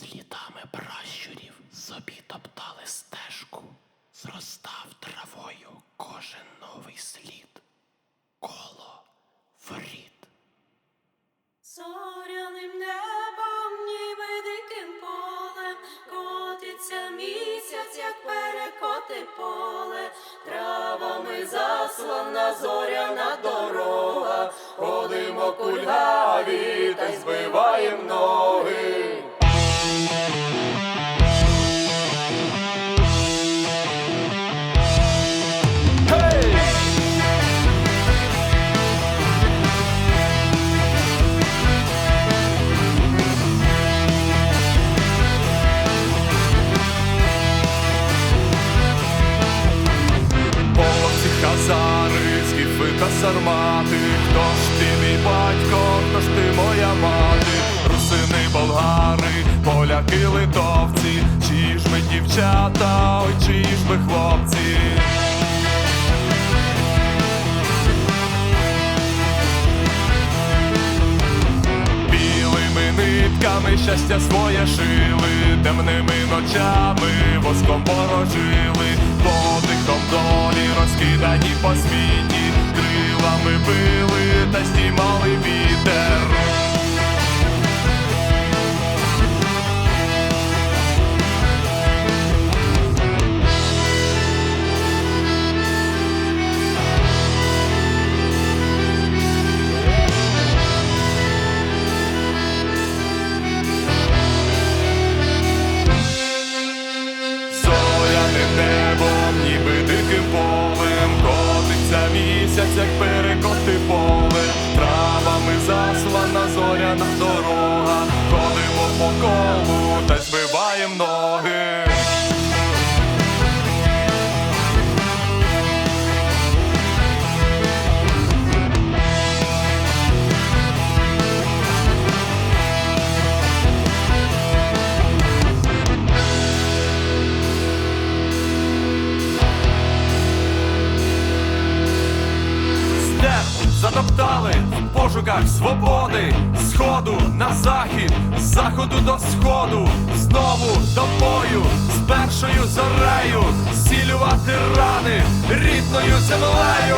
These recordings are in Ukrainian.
Слідами пращурів собі топтали стежку, зростав травою кожен новий слід, коло воріт. Зоряним небом, ніби диким полем, котиться місяць, як перекоти поле, травами заслана зоряна дорога, ходимо кульгаві та й збиваєм ноги. Та сармати, хто ж ти мій батько, хто ж ти моя мати, русини, болгари, поляки, литовці, чиї ж ми дівчата, ой, чиї ж ми хлопці. Білими нитками щастя своє шили, темними ночами воском ворожили, подихом долі розкидані по світі, як перекоти поле, травами заслана зоряна дорога, ходимо по колу Степ затоптали в пошуках свободи, сходу на захід, з заходу до сходу, знову до бою, з першою зорею, зцілювати рани рідною землею.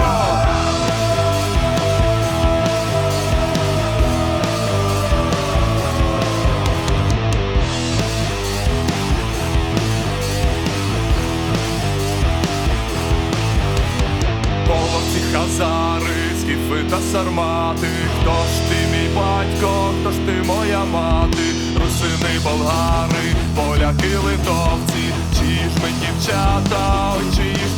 Хазари, скіфи та сармати, хто ж ти мій батько, хто ж ти моя мати, русини, болгари, поляки, литовці, чиї ж ми дівчата, ой, чиї ж.